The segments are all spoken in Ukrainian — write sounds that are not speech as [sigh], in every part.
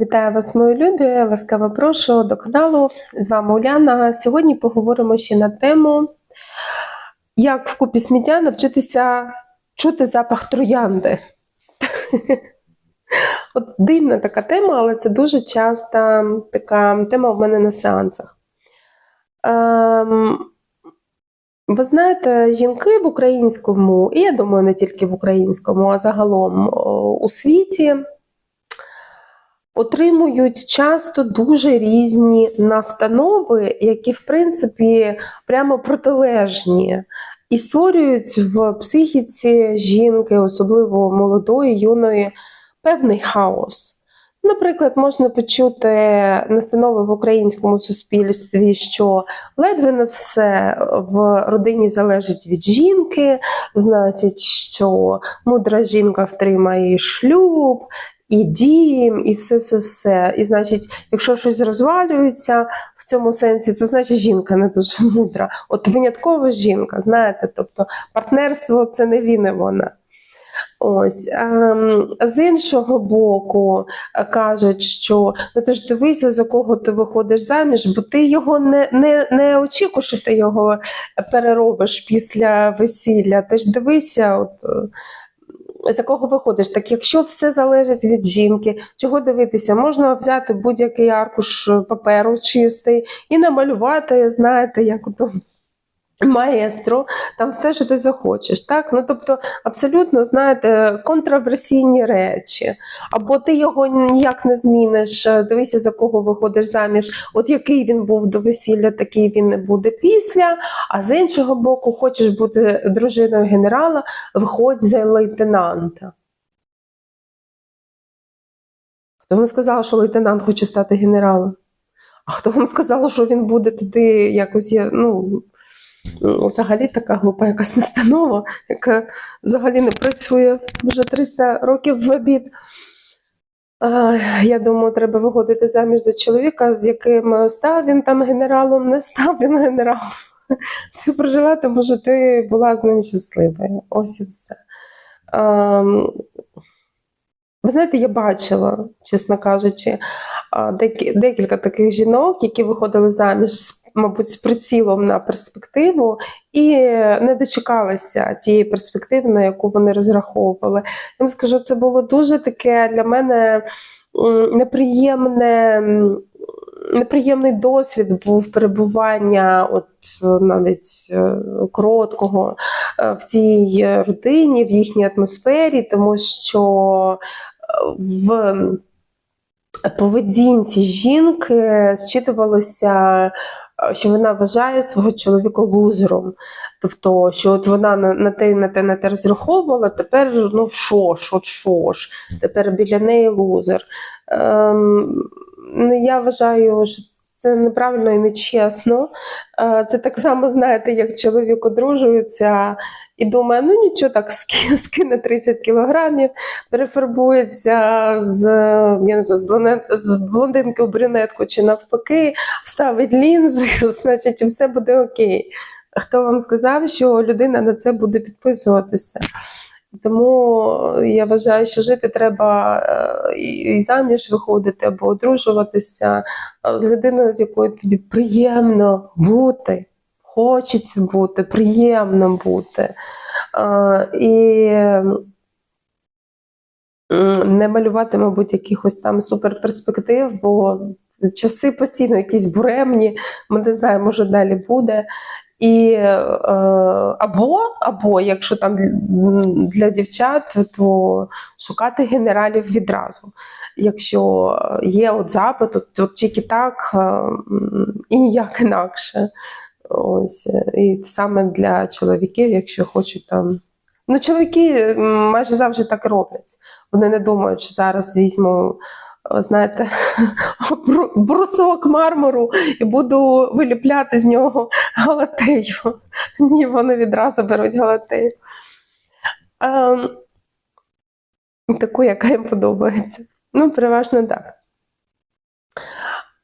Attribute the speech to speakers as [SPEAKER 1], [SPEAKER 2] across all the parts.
[SPEAKER 1] Вітаю вас, мої любі! Ласкаво прошу до каналу. З вами Уляна. Сьогодні поговоримо ще на тему, як в купі сміття навчитися чути запах троянди. [laughs] От дивна така тема, але це дуже часта така тема в мене на сеансах. Ем, ви знаєте, жінки в українському, і я думаю, не тільки в українському, а загалом у світі отримують часто дуже різні настанови, які, в принципі, прямо протилежні, і створюють в психіці жінки, особливо молодої, юної, певний хаос. Наприклад, можна почути настанови в українському суспільстві, що ледве не все в родині залежить від жінки, значить, що мудра жінка втримає шлюб, і дім, і все-все-все. І значить, якщо щось розвалюється в цьому сенсі, то значить жінка не дуже мудра. От винятково жінка, знаєте, тобто партнерство це не він і вона. Ось ем, з іншого боку, е, кажуть, що ну ти ж дивися, за кого ти виходиш заміж, бо ти його не, не, не очікуєш, що ти його переробиш після весілля. Ти ж дивися, от, е, за кого виходиш. Так якщо все залежить від жінки, чого дивитися, можна взяти будь-який аркуш паперу чистий і намалювати, знаєте, як ото маестро, там все, що ти захочеш. Так? Ну, тобто, абсолютно, знаєте, контроверсійні речі. Або ти його ніяк не зміниш, е, дивися, за кого виходиш заміж. От який він був до весілля, такий він не буде після. А з іншого боку, хочеш бути дружиною генерала, виходь за лейтенанта. Хто вам сказав, що лейтенант хоче стати генералом? А хто вам сказав, що він буде туди якось, ну, взагалі така глупа якась настанова, яка взагалі не працює вже 300 років в обід. Я думаю, треба виходити заміж за чоловіка, з яким став він там генералом, не став він генералом. [laughs] Ти прожила, тому що ти була з ним щасливою. Ось і все. Ви знаєте, я бачила, чесно кажучи, декілька таких жінок, які виходили заміж, з, мабуть, з прицілом на перспективу і не дочекалися тієї перспективи, на яку вони розраховували. Я вам скажу, це було дуже таке для мене неприємне. Неприємний досвід був перебування, от е, навіть е, короткого е, в цій родині, в їхній атмосфері, тому що в поведінці жінки зчитувалося, що вона вважає свого чоловіка лузером. Тобто, що от вона на, на те, на те, на те розраховувала, тепер ну що ж, от що ж, тепер біля неї лузер. Ем, ну, я вважаю, що це неправильно і нечесно. Е, Це так само, знаєте, як чоловік одружується і думає, ну нічого так ски- скине 30 кілограмів, перефарбується з, я не знаю, з блондинки в брюнетку чи навпаки, вставить лінзи, [laughs] значить, все буде окей. Хто вам сказав, що людина на це буде підписуватися? Тому я вважаю, що жити треба е, і заміж виходити або одружуватися е, з людиною, з якою тобі приємно бути, хочеться бути, приємно бути. Е, І не малювати, мабуть, якихось там суперперспектив, бо часи постійно якісь буремні, ми не знаємо, може далі буде. І е, або, або, якщо там для дівчат, то шукати генералів відразу. Якщо є от запит, от, от тільки так е, і ніяк інакше. Ось. е, І саме для чоловіків, якщо хочуть там. Ну, чоловіки майже завжди так роблять. Вони не думають, що зараз візьму, е, знаєте, [laughs] брусок мармуру і буду виліпляти з нього галатею. [laughs] Ні, вони відразу беруть галатею. Ем, таку, яка їм подобається. Ну, переважно так.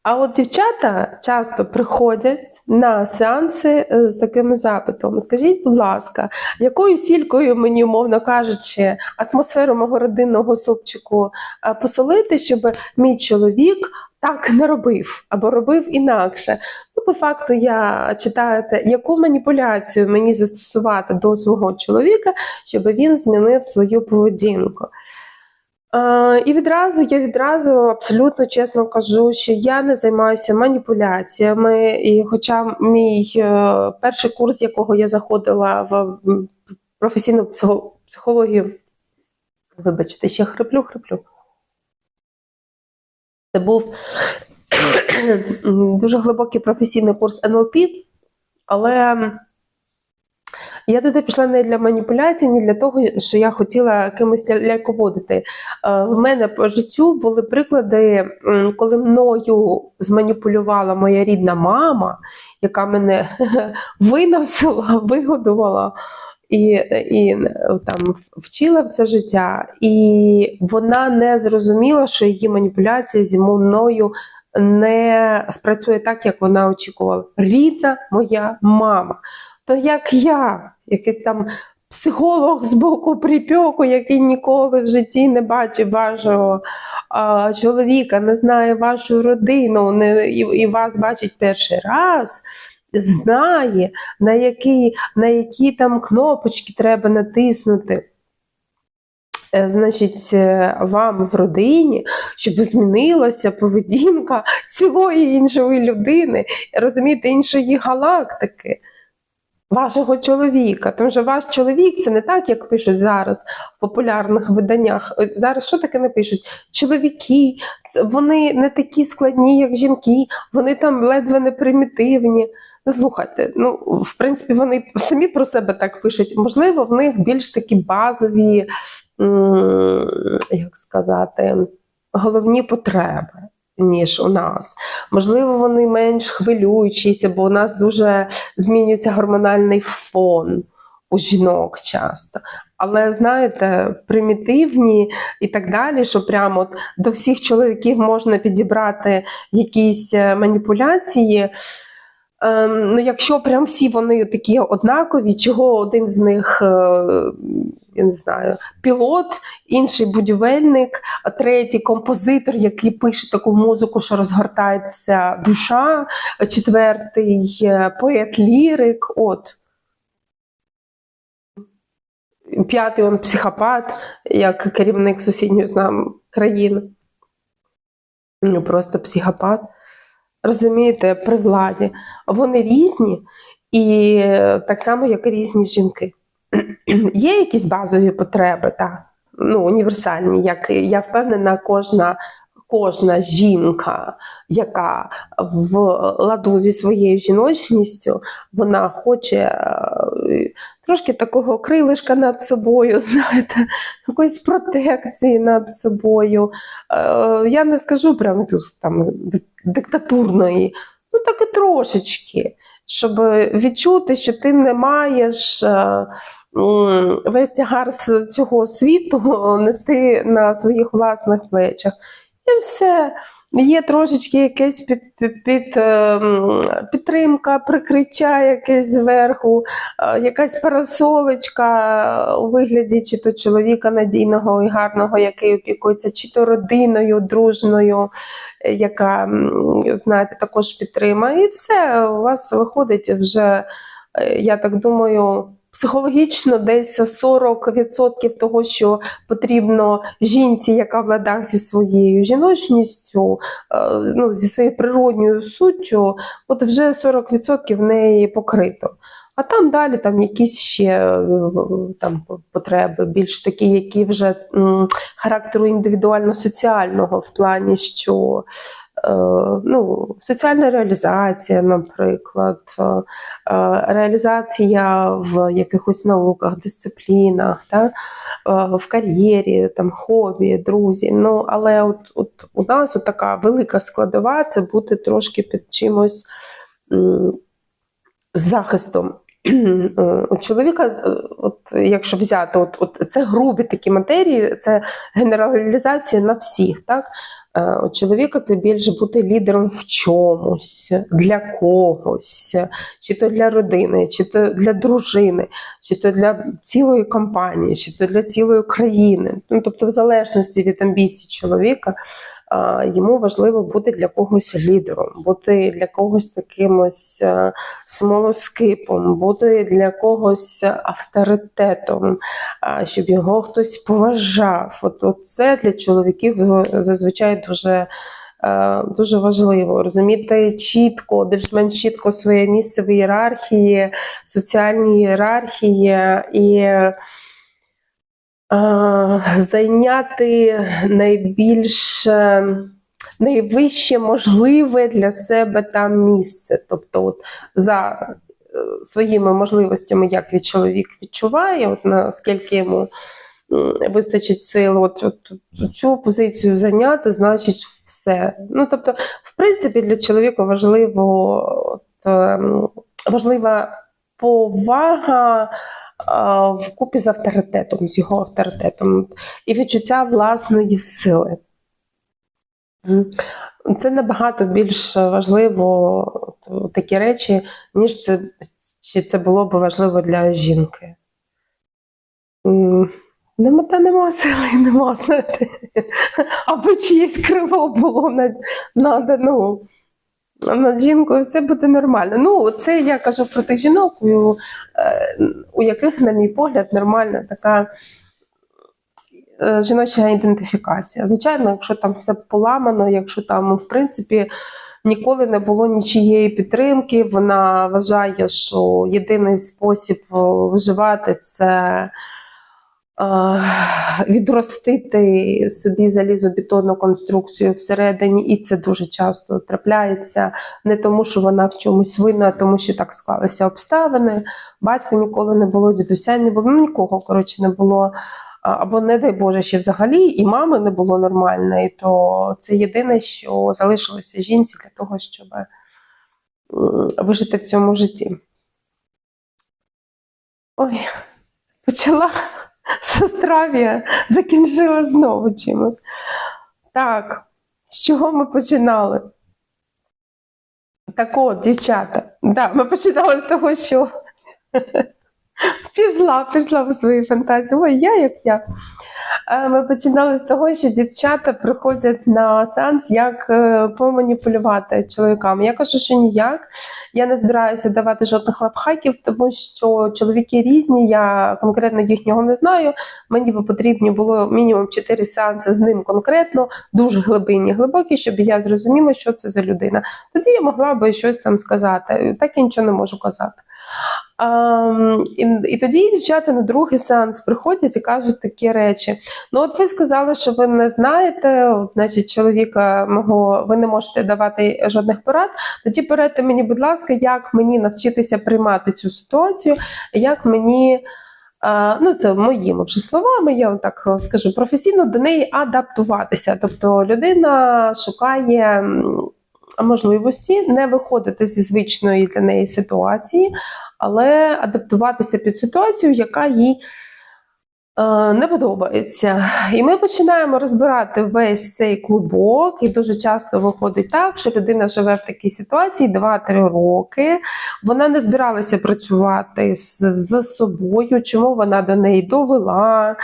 [SPEAKER 1] А от дівчата часто приходять на сеанси е, з такими запитами. Скажіть, будь ласка, якою сількою мені, умовно кажучи, атмосферу мого родинного супчику е, посолити, щоб мій чоловік так не робив або робив інакше? Ну, по факту, я читаю це, яку маніпуляцію мені застосувати до свого чоловіка, щоб він змінив свою поведінку. Е, і відразу я відразу абсолютно чесно кажу, що я не займаюся маніпуляціями. І хоча мій е, перший курс, якого я заходила в професійну психологію, вибачте, ще хриплю, хриплю. Це був [clears throat] дуже глибокий професійний курс НЛП, але я туди пішла не для маніпуляцій, не для того, що я хотіла кимось ляльководити. Е, В мене по життю були приклади, коли мною зманіпулювала моя рідна мама, яка мене [laughs] виносила, [laughs] вигодувала. І, і е, там вчила все життя, і вона не зрозуміла, що її маніпуляція зі мною не спрацює так, як вона очікувала. Рідна моя мама. То як я, якийсь там психолог з боку припеку, який ніколи в житті не бачив вашого а, чоловіка, не знає вашу родину, не, і, і вас бачить перший раз, знає, на які, на які там кнопочки треба натиснути. Е, Значить, е, вам в родині, щоб змінилася поведінка [laughs] цілої іншої людини, розумієте, іншої галактики вашого чоловіка. Тому що ваш чоловік це не так, як пишуть зараз в популярних виданнях. От Зараз що таке не пишуть? Чоловіки, вони не такі складні, як жінки, вони там ледве не примітивні. Ну, Слухайте, ну в принципі, вони самі про себе так пишуть. Можливо, в них більш такі базові, як сказати, головні потреби, ніж у нас. Можливо, вони менш хвилюючіся, бо у нас дуже змінюється гормональний фон у жінок часто. Але знаєте, примітивні і так далі, що прямо до всіх чоловіків можна підібрати якісь е, маніпуляції. Ем, ну, якщо прям всі вони такі однакові, чого один з них, е, я не знаю, пілот, інший будівельник, а третій композитор, який пише таку музику, що розгортається душа, четвертий е, поет-лірик, от. П'ятий он психопат, як керівник сусідньої з нами країни. Ну, просто психопат. Розумієте, при владі. Вони різні, і е, так само, як і різні жінки. [clears throat] Є якісь базові потреби, так, ну, універсальні, як я впевнена, кожна, кожна жінка, яка в ладу зі своєю жіночністю, вона хоче е, трошки такого крилишка над собою, [laughs] знаєте, якоїсь протекції над собою. Е, Я не скажу прям там диктатурної, ну так і трошечки, щоб відчути, що ти не маєш е, весь тягар з цього світу [laughs] нести на своїх власних плечах. І все. Є трошечки якась під, під, під, ем, підтримка, прикриття якесь зверху, е, якась парасолечка у вигляді чи то чоловіка надійного і гарного, який опікується, чи то родиною, дружною, е, яка, знаєте, також підтримає. І все, у вас виходить вже, е, я так думаю, психологічно десь 40% того, що потрібно жінці, яка в зі своєю жіночністю, е, ну, зі своєю природньою суттю, от вже 40% в неї покрито. А там далі там якісь ще е, там потреби, більш такі, які вже характеру індивідуально-соціального в плані, що ну, соціальна реалізація, наприклад, е, е, реалізація в якихось науках, дисциплінах, та, е, в кар'єрі, там, хобі, друзі. Ну, але от, от у нас от така велика складова це бути трошки під чимось захистом. Е, У чоловіка, е, от якщо взяти, от, от це грубі такі матерії, це генералізація на всіх. Так? Е, У чоловіка це більше бути лідером в чомусь, для когось, чи то для родини, чи то для дружини, чи то для цілої компанії, чи то для цілої країни. Ну, тобто, в залежності від амбіцій чоловіка, йому важливо бути для когось лідером, бути для когось такимось е, смолоскипом, бути для когось авторитетом, щоб його хтось поважав. От, це для чоловіків е, зазвичай дуже. е, Дуже важливо розуміти чітко, більш-менш чітко своє місце в ієрархії, соціальній ієрархії і зайняти найбільш е, найвище можливе для себе там місце. Тобто, от за е, своїми можливостями, як від чоловік відчуває, от наскільки йому вистачить сил, от, от, от цю позицію зайняти, значить все. Ну тобто, в принципі, для чоловіка важливо от, ем, важлива повага вкупі з авторитетом, з його авторитетом і відчуття власної сили. Це набагато більш важливо такі речі, ніж це, чи це було б важливо для жінки. Нема, та нема сили, нема, знаєте. Аби чиєсь криво було над, над, ну, над жінкою, все буде нормально. Ну, це я кажу про тих жінок, у, е, у яких, на мій погляд, нормальна така е, жіноча ідентифікація. Звичайно, якщо там все поламано, якщо там, в принципі, ніколи не було нічиєї підтримки, вона вважає, що єдиний спосіб виживати це відростити собі залізобетонну конструкцію всередині, і це дуже часто трапляється не тому, що вона в чомусь винна, а тому що так склалися обставини. Батька ніколи не було, дідуся не було, ну нікого коротше не було. Або, не дай Боже, ще взагалі і мами не було нормальної, то це єдине, що залишилося жінці для того, щоб вижити в цьому житті. Ой, почала з закінчила знову чимось. Так, з чого ми починали? Так от, дівчата, да, ми починали з того, що пішла, пішла в свої фантазії. Ой, я як я. Е, Ми починали з того, що дівчата приходять на сеанс, як е, поманіпулювати чоловіками. Я кажу, що ніяк. Я не збираюся давати жодних лайфхаків, тому що чоловіки різні, я конкретно їхнього не знаю. Мені би потрібні було мінімум 4 сеанси з ним конкретно, дуже глибинні, глибокі, щоб я зрозуміла, що це за людина. Тоді я могла би щось там сказати. Так я нічого не можу казати. Um, і, і тоді дівчата на другий сеанс приходять і кажуть такі речі. Ну, от ви сказали, що ви не знаєте, от, значить, чоловіка мого, ви не можете давати жодних порад. Тоді порадьте мені, будь ласка, як мені навчитися приймати цю ситуацію, як мені. Ну, це моїми вже словами, я вам так скажу, професійно до неї адаптуватися. Тобто людина шукає можливості не виходити зі звичної для неї ситуації, але адаптуватися під ситуацію, яка їй е, не подобається. І ми починаємо розбирати весь цей клубок, і дуже часто виходить так, що людина живе в такій ситуації 2-3 роки. Вона не збиралася працювати з, собою, чому вона до неї довела,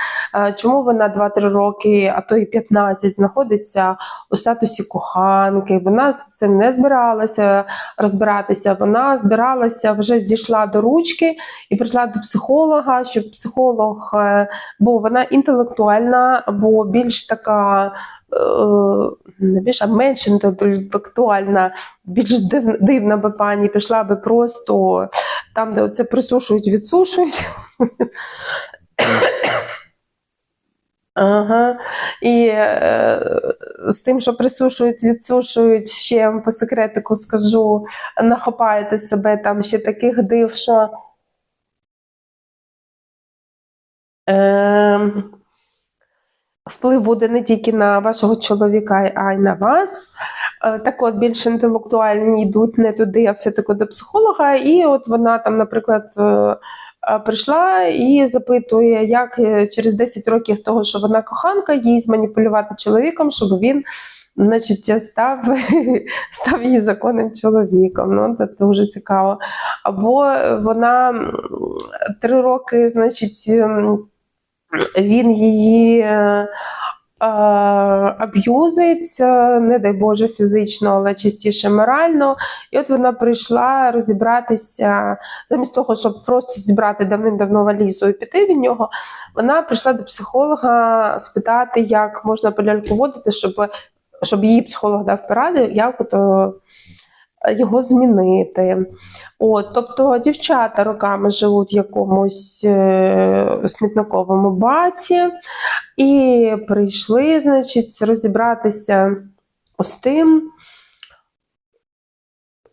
[SPEAKER 1] чому вона 2-3 роки, а то і 15 знаходиться у статусі коханки. Вона цим не збиралася розбиратися. Вона збиралася вже дійшла до ручки і прийшла до психолога, щоб психолог, е, бо вона інтелектуальна, бо більш така. Е, Не більш, а менш інтелектуальна, більш див, дивна би пані пішла би просто там, де оце присушують, відсушують. Ага. І е, з тим, що присушують, відсушують, ще по секретику скажу, нахопаєте себе там ще таких див, що. Е, вплив буде не тільки на вашого чоловіка, а й на вас. Е, Так от більш інтелектуальні йдуть не туди, а все-таки до психолога. І от вона там, наприклад, е, е, прийшла і запитує, як через 10 років того, що вона коханка, їй зманіпулювати чоловіком, щоб він значить, став, [laughs] став її законним чоловіком. Ну, це дуже цікаво. Або вона три роки, значить, м, він її. е, е, Аб'юзить, е, не дай Боже, фізично, але частіше морально. І от вона прийшла розібратися, замість того, щоб просто зібрати давним-давно валізу і піти від нього, вона прийшла до психолога спитати, як можна поляльку водити, щоб, щоб її психолог дав поради, як ото його змінити. От, тобто дівчата роками живуть в якомусь е, смітниковому баці і прийшли, значить, розібратися з тим,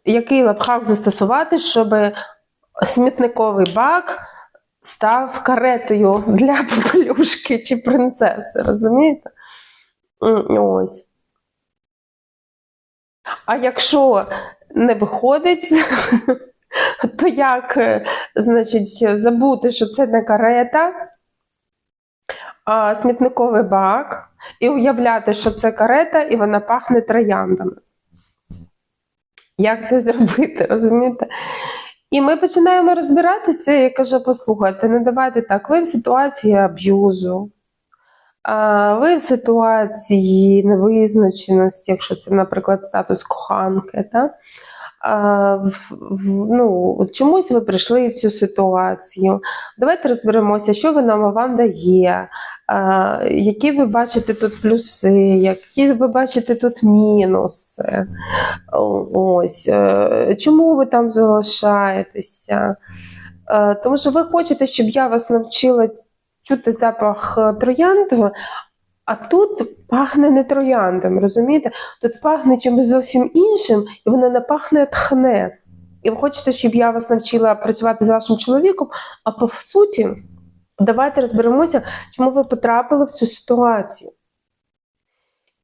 [SPEAKER 1] який лапхак застосувати, щоб смітниковий бак став каретою для [laughs] попелюшки чи принцеси, розумієте? Ось. А якщо не виходить, [laughs] то як, е, значить, забути, що це не карета, а смітниковий бак, і уявляти, що це карета, і вона пахне трояндами. Як це зробити, [laughs] розумієте? І ми починаємо розбиратися, і я кажу: послухайте, не давайте так, ви в ситуації аб'юзу, ви в ситуації невизначеності, якщо це, наприклад, статус коханки. Та? А, ну, чомусь ви прийшли в цю ситуацію. Давайте розберемося, що вона вам дає, а, які ви бачите тут плюси, які ви бачите тут мінуси. Ось, е, чому ви там залишаєтеся? Е, Тому що ви хочете, щоб я вас навчила чути запах е, троянд, а тут пахне не трояндом, розумієте? Тут пахне чимось зовсім іншим, і воно не пахне тхне. І ви хочете, щоб я вас навчила працювати з вашим чоловіком, а по суті, давайте розберемося, чому ви потрапили в цю ситуацію.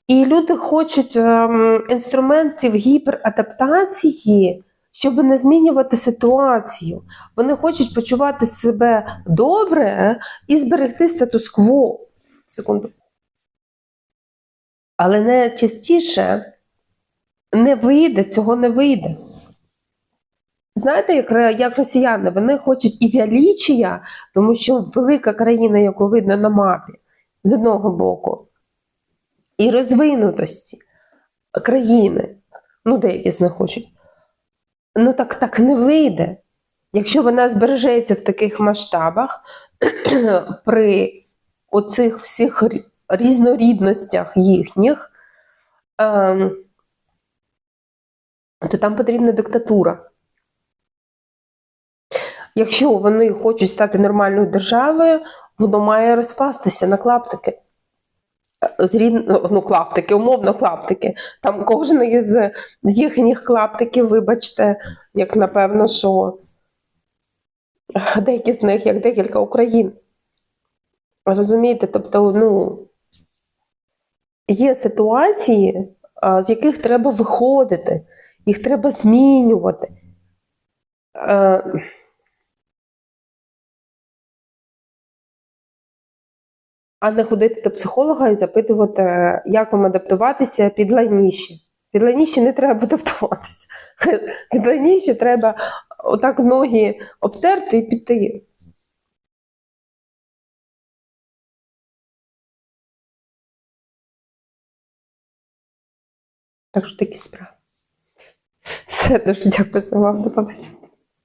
[SPEAKER 1] І люди хочуть ем, інструментів гіперадаптації, щоб не змінювати ситуацію. Вони хочуть почувати себе добре і зберегти статус-кво. Секунду. Але не частіше не вийде, цього не вийде. Знаєте, як, як росіяни, вони хочуть і величія, тому що велика країна, яку видно на мапі, з одного боку, і розвинутості країни. Ну, деякі з них хочуть. Ну так так не вийде. Якщо вона збережеться в таких масштабах, [clears throat] при оцих всіх різнорідностях їхніх, ем, то там потрібна диктатура. Якщо вони хочуть стати нормальною державою, воно має розпастися на клаптики. З рід... ну, клаптики, умовно клаптики. Там кожен із їхніх клаптиків, вибачте, як напевно, що деякі з них, як декілька Україн. Розумієте? Тобто, ну, є ситуації, з яких треба виходити, їх треба змінювати. А не ходити до психолога і запитувати, як вам адаптуватися під лайніші. Під лайніші не треба адаптуватися. [laughs] Під лайніші треба отак ноги обтерти і піти. Так що такі справи. Все, дуже дякую за увагу. До побачення.